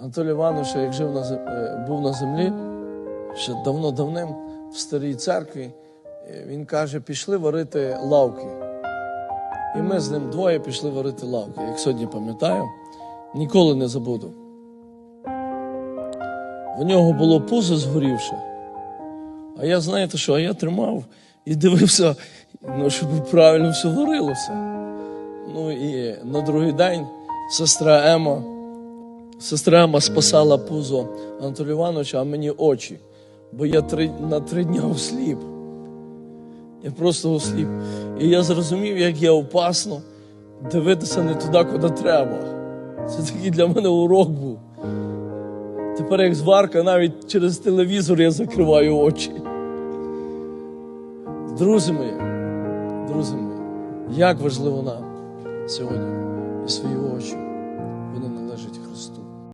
Анатолій Іванович, як жив на, зем- е, був на землі, ще давно-давним в старій церкві, е, він каже, пішли варити лавки. І ми з ним двоє пішли варити лавки. Як сьогодні пам'ятаю, ніколи не забуду. В нього було пузо згорівше. А я, знаєте що, а я тримав і дивився, ну, щоб правильно все варилося. Ну і на другий день сестра Ема, сестра Ема спасала пузо Анатолія Івановича, а мені очі. Бо я три, на три дні осліп. Я просто осліп. І я зрозумів, як є опасно дивитися не туди, куди треба. Це такий для мене урок був. Тепер, як зварка, навіть через телевізор я закриваю очі. Друзі мої, друзі мої, як важливо нам сьогодні і свої очі